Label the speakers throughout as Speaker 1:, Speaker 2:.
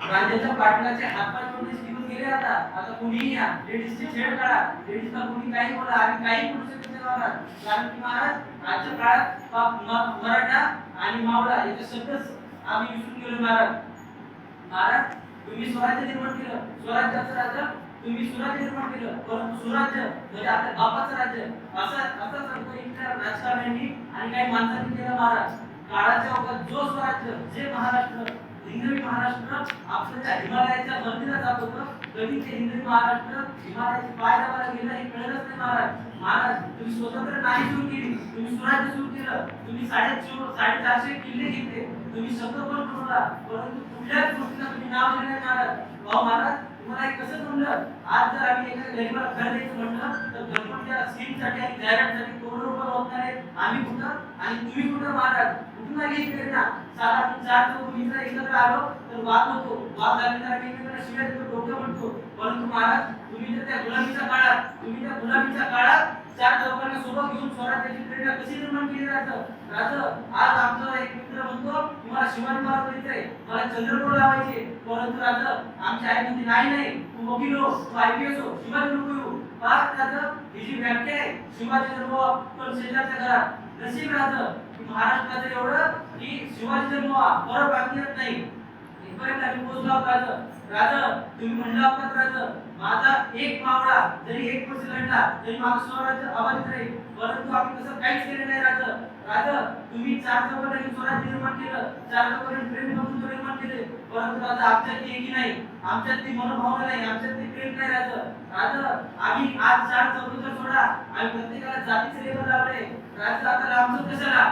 Speaker 1: राज्याच्या पाटलाचे हातपाय जोडले निघून गेले आता. आता कुणीही या लेडीजचे छेड काढा. लेडीजला कुणी काही बोला आम्ही काही बोलू शकत नाही महाराज कारण की महाराज आजच्या काळात मराठा आणि मावळा याचे शब्दच आम्ही विसरून गेलो महाराज. महाराज तुम्ही स्वराज्य निर्माण केलं. स्वराज्याचं राज्य तुम्ही स्वराज्य निर्माण केलं. परंतु स्वराज्य म्हणजे आपल्या बापाचं राज्य. असं असं सांगतो इथल्या राजकारण्यांनी आणि काही माणसांनी केलं महाराज. काळाच्या ओघात जो स्वराज्य जे महाराष्ट्र महाराष्ट्र आपलं त्या हिमालयाच्या वरतीला जातो होतं कधी ते हिंदवी महाराष्ट्र हिमालयाची पाय दाबायला गेलं हे कळलंच नाही महाराज. महाराज तुम्ही स्वतंत्र नाही सुरू केली तुम्ही स्वराज्य सुरू केलं तुम्ही साडे साडेचारशे किल्ले घेतले तुम्ही शब्द पण बनवला परंतु कुठल्याच गोष्टीला तुम्ही नाव देण्यात नाही भाऊ महाराज तुम्हाला कसं जमलं आज जर आम्ही एखाद्या गरीबाला घर द्यायचं म्हटलं तर गणपतीच्या स्कीमसाठी आणि जाहिरातसाठी करोडो रुपये वापरणारे आम्ही कुठं? आणि तुम्ही कुठं महाराज? कुठून आले ही प्रेरणा सात आठ चार चौक मित्र एकत्र आलो तर वाद होतो. वाद झाल्यानंतर आम्ही एकमेकांना शिव्या डोकं म्हणतो. परंतु महाराज तुम्ही तर त्या गुलामीच्या काळात तुम्ही त्या गुलामीच्या काळात चार चौघांना सोबत घेऊन स्वराज्याची प्रेरणा कशी निर्माण केली राहतं राहतं आज आमचा एक मित्र म्हणतो तुम्हाला शिवाजी महाराज व्हायचंय मला चंद्रपूर लावायचे. परंतु राज आमच्या आई म्हणते नाही नाही तू वकील हो तू आय पी एस हो शिवाजी नको येऊ. पाच राज ही जी व्याख्या आहे शिवाजी जन्म पण शेजारच्या घरात. नशीब राज महाराष्ट्राचं एवढं की शिवाजी जन्म परत बाकी येत नाही. इथपर्यंत आम्ही पोहोचलो आहोत राजा. राजा तुम्ही म्हणलं आहात राजा माझा एक मावळा जरी एक वर्ष लढला तरी माझं स्वराज्य अबाधित राहील. परंतु आम्ही तसं काहीच केलं नाही राजा. राजा तुम्ही चार चौकांनी स्वराज्य निर्माण केलं. चार चौकांनी प्रेम बंधुत्व निर्माण केले. परंतु राजा आमच्यात ती एकी नाही. आमच्यात ती मनोभावना नाही. आमच्यात ती प्रेम नाही राजा. राजा आम्ही आज चार चौकांचा सोडा. आम्ही प्रत्येकाला जातीचे लेबल लावले. राजा आता लांबचं कशाला?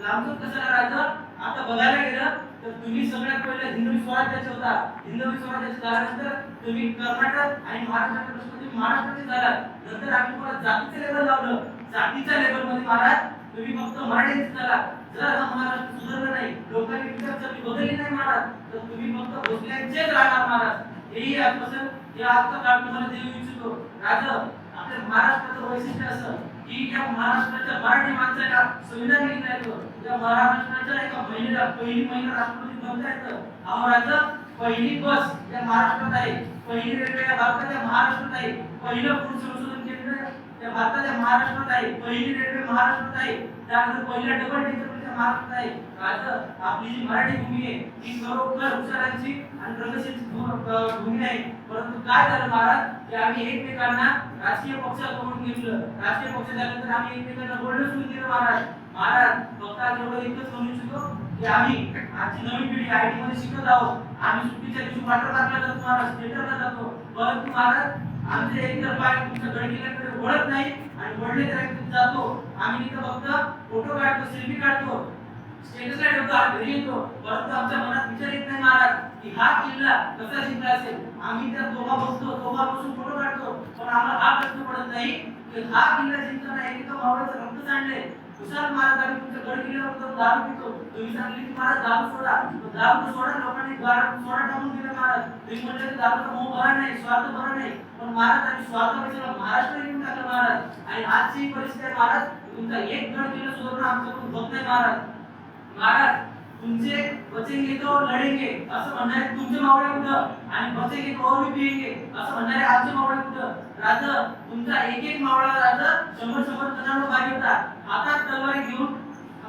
Speaker 1: लांबचं कशाला राजा? आता बघायला गेलं तर तुम्ही सगळ्यात पहिले हिंदवी स्वराज्याचे होता. हिंदवी स्वराज्याचे झाल्यानंतर तुम्ही कर्नाटक आणि महाराष्ट्राच्या प्रश्न तुम्ही महाराष्ट्राचे झाला नंतर आम्ही तुम्हाला जातीचे लेवल लावलं. जातीच्या लेवलमध्ये महाराज तुम्ही फक्त मराठीच झाला. जर हा महाराष्ट्र सुधारला नाही लोकांनी तुम्ही बदलली नाही महाराज तर तुम्ही फक्त भोसल्यांचेच राहणार महाराज. हेही आजपासून या आजचा काळ तुम्हाला देऊ इच्छितो. राजा आपल्या महाराष्ट्राचं वैशिष्ट्य असं. की त्या महाराष्ट्राच्या मराठी माणसाला संविधान लिहिता येतं त्या महाराष्ट्राच्या एका महिलेला पहिली महिला राष्ट्रपती बनता येतं अहो पहिली बस या महाराष्ट्रात आहे. पहिली रेल्वे या भारताच्या महाराष्ट्रात आहे. पहिलं पुरुष संशोधन केंद्र या भारताच्या महाराष्ट्रात आहे. पहिली रेल्वे महाराष्ट्रात आहे. त्यानंतर पहिला डबल डेकर आपली जी मराठी भूमी आहे ही खरोखर हुशारांची आणि प्रगतीची भूमी आहे परंतु काय झालं महाराज? की आम्ही एकमेकांना राजकीय पक्षात करून घेतलं. राजकीय पक्ष झाल्यानंतर आम्ही एकमेकांना बोलणं सुरू केलं महाराज. महाराज फक्त आज एवढं एकच म्हणू इच्छितो की आम्ही आजची नवीन पिढी आय टी मध्ये शिकत आहोत. आम्ही सुट्टीच्या दिवशी वॉटर पार्कला जातो महाराज थिएटरला जातो. परंतु महाराज आमचे एकतर पाय तुमच्या गडकिल्ल्याकडे वळत नाही आणि वळले तर जातो. आम्ही तिथं फक्त फोटो काढतो सेल्फी काढतो. स्टेटसला ठेवतो आणि घरी येतो. परंतु आमच्या मनात विचार येत नाही महाराज की हा किल्ला कसा जिंकला असेल? आम्ही त्या दोघा बसतो दोघा बसून फोटो काढतो. पण आम्हाला हा प्रश्न पडत नाही की हा किल्ला जिंकला नाही की तो मावळ्याचं रक्त सांडले तुषार महाराज आम्ही तुमच्या गड किल्ल्यावर जाऊन दारू पितो. तुम्ही सांगितले की महाराज दारू सोडा. पण दारू सोडा लोकांनी दारू सोडा टाकून दिलं महाराज. तुम्ही म्हणले की दारूचा मोह बरा नाही स्वार्थ बरा नाही. पण महाराज आम्ही स्वार्थ पैशाला महाराष्ट्र येऊन टाकलं महाराज. आणि आजची परिस्थिती आहे महाराज तुमचा एक गड किल्ला सुधारणं आमच्याकडून होत नाही महाराज. महाराज तुमचे बचेंगे तो लढेंगे असं म्हणणारे तुमचे मावळे कुठं? आणि बचेंगे तो और भी पिएंगे असं म्हणणारे आमचे मावळे कुठं? राज तुमचा एक एक मावळा राज शंभर शंभर जणांवर भारी होता आता तलवारी घेऊन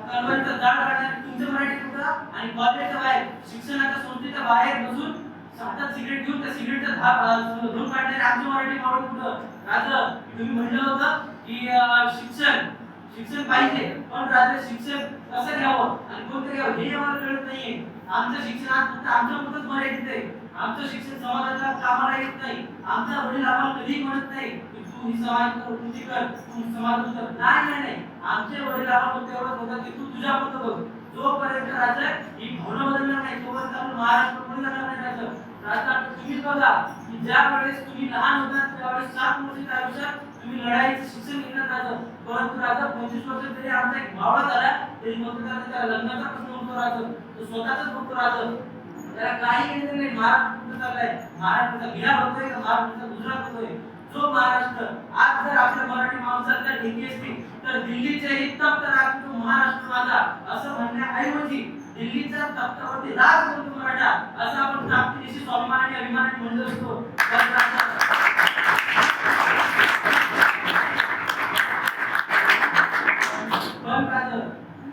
Speaker 1: तलवारीचा जाळ काढणार तुमचे मराठी कुठं? आणि कॉलेजच्या बाहेर शिक्षणाच्या संस्थेच्या बाहेर बसून हातात सिगरेट घेऊन त्या सिगरेटचा धाप धूर काढणारे आमचे मराठी मावळे कुठं? राज तुम्ही म्हणलं होतं की शिक्षण शिक्षण पाहिजे. पण राजा शिक्षण कसं घ्यावं आणि कोणतं घ्यावं हे आम्हाला कळत नाहीये. आमचं शिक्षणात फक्त आमच्या पुरतच मर्यादित आहे. आमचं शिक्षण समाजाला कामाला येत नाही. आमचा वडील आम्हाला कधीही म्हणत नाही की तू ही समाज कर कृती कर तू समाज कर. नाही नाही आमचे वडील आम्हाला फक्त एवढं बोलतात की तू तुझ्या पुरतं बघ. जोपर्यंत राजा ही भावना बदलणार नाही तोपर्यंत आपण महाराष्ट्र पुढे जाणार नाही राजा राजा तुम्हीच बघा की ज्या वेळेस तुम्ही लहान होता त्यावेळेस सात वर्षाच्या आयुष्यात तुम्ही लढाईचं शिक्षण घेण्यात राजा परंतु राजा पंचवीस वर्ष तरी आमचा एक भावडा झाला. तरी मग त्याला त्याच्या लग्नाचा प्रश्न होतो राजा. तो स्वतःचाच बघतो राजा. त्याला काही घेणं नाही महाराष्ट्र चाललाय. महाराष्ट्राचा बिहार होतोय का महाराष्ट्राचा गुजरात होतोय. जो महाराष्ट्र आज जर आपल्या मराठी माणसाला ढेकी असती तर दिल्लीचे ही तप्त राज तो महाराष्ट्र माझा असं म्हणण्याऐवजी दिल्लीचा तप्तावरती राज करतो मराठा असं आपण प्राप्तीशी स्वाभिमानाने अभिमानाने म्हणत असतो.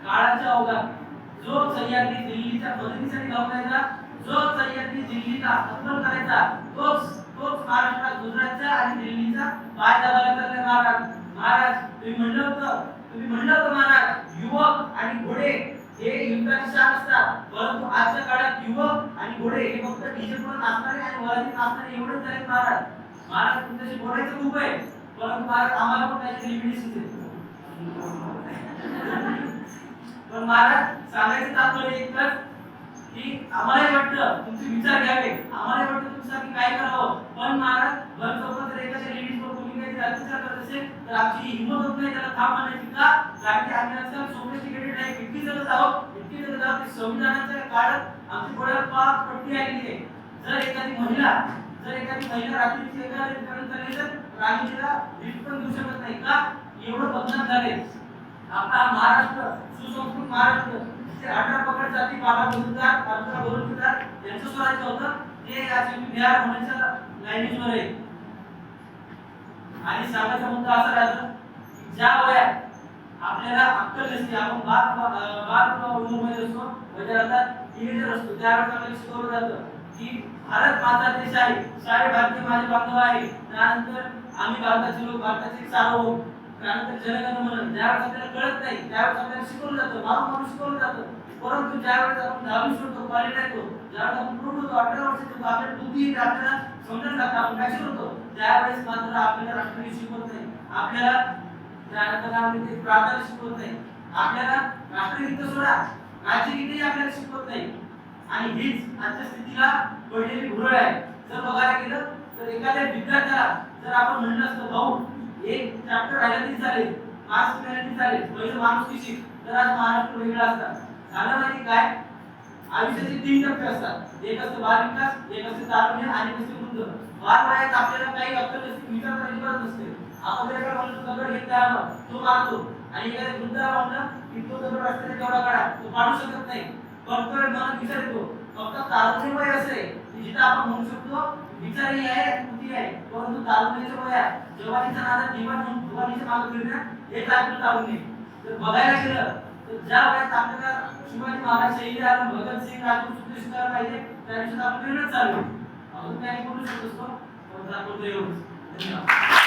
Speaker 1: काळाच्या ओघात जो सह्याद्री दिल्लीच्या मदतीसाठी धावण्याचा जो सह्याद्री दिल्लीला हतबल करायचा तोच तोच महाराष्ट्रात गुजरातचा आणि दिल्लीचा पाय दाबायला लागले महाराज. महाराज तुम्ही म्हणलं होतं तुम्ही म्हणलं होतं महाराज युवक आणि घोडे हे युद्धाची शान असतात. परंतु आजच्या काळात युवक आणि घोडे हे फक्त टीशर्ट वर नाचणारे आणि वरातीत नाचणारे एवढेच झाले महाराज. महाराज तुमच्याशी बोलायचं खूप आहे. परंतु महाराज आम्हाला पण काही लिमिटेशन्स देतो पण महाराज सांगायचं तात्पर्य एकच की आम्हालाही वाटतं तुमचे विचार घ्यावे. आम्हालाही वाटतं तुमच्यासाठी काय करावं. पण महाराज भर चौकात जर एखाद्या लेडीजवर कोणी काही अत्याचार करत असेल तर आमची हिंमत होत नाही त्याला थांब म्हणण्याची का? कारण की आम्ही आजकाल सोफिस्टिकेटेड आहे इतकी जगत आहोत. इतकी जगत आहोत की संविधानाच्या काळात आमच्या डोळ्याला पाच पट्टी आलेली आहे. जर एखादी महिला जर एखादी महिला रात्रीची एखाद्या ठिकाणी चालली तर आम्ही तिला लिफ्ट पण देऊ शकत नाही का? एवढं बदनाम झाले. आपला महाराष्ट्र सुसंस्कृत महाराष्ट्र जिथे अठरा पकड जाती बाबा बोलतात बारा बोलतात यांचं स्वराज्य होतं. ते आज बिहार होण्याच्या लाईनीवर आहे आणि सांगायचा मुद्दा असा राहतो ज्या वयात आपल्याला अक्कल नसते आपण बाप बाल उमरमध्ये असतो म्हणजे आता टीनेजर असतो त्यावेळेस आपल्याला शिकवलं जातं. की भारत माझा देश आहे सारे भारतीय माझे बांधव आहे त्यानंतर आम्ही भारताचे लोक भारताचे सार्वभौम त्यानंतर जनगण म्हणून ज्यावेळेस आपल्याला कळत नाही त्यावेळेस आपल्याला शिकवलं जातं मारून माणूस शिकवलं जातं. परंतु ज्यावेळेस आपण दहावी सोडतो कॉलेजला येतो ज्यावेळेस आपण प्रौढ होतो अठरा वर्षाचे आपल्याला बुद्धी येते आपल्याला समजून लागतं आपण काय शिकवतो त्यावेळेस मात्र आपल्याला राष्ट्रगीत शिकवत नाही. आपल्याला त्यानंतर काय म्हणते ते शिकवत नाही. आपल्याला राष्ट्रगीत तर सोडा राज्यगीतही आपल्याला शिकवत नाही. आणि हीच आजच्या स्थितीला पडलेली भुरळ आहे. जर बघायला गेलं तर एखाद्या विद्यार्थ्याला जर आपण म्हणलं असतं भाऊ एक चॅप्टर राहिला तरी चालेल मार्क्स मिळाले चालेल पहिलं माणूस किती तर आज महाराष्ट्र वेगळा असतात. झालं माहिती काय? आयुष्याचे तीन टप्पे असतात. एक असतं बाल विकास एक असते तारुण्य आणि एक असते वृद्ध. बाल वयात आपल्याला काही अक्कल नसते विचार करायची गरज नसते. आपण जर एका म्हणलं दगड घेत आला तो मारतो. आणि एखाद्या वृद्धाला म्हणलं की तो दगड रस्त्याने तेवढा काढा तो काढू शकत नाही. फक्त मनात विचार येतो फक्त तारुण्य वय असे. जिथं आपण म्हणू शकतो विचार ही आहे आणि कृती आहे? परंतु तारुण्याच्या वयात जवानीचा नादा जीवन म्हणून जवानीच्या मागे फिरण्या हेच आपलं तारुण्य तर बघायला गेलं तर ज्या वयात आपल्याला शिवाजी महाराज शहीद आलं भगतसिंग राजू सुखदेव करायला पाहिजे त्या दिवशी आपण फिरणं चालू अजून काही बोलू शकतो आपण धन्यवाद.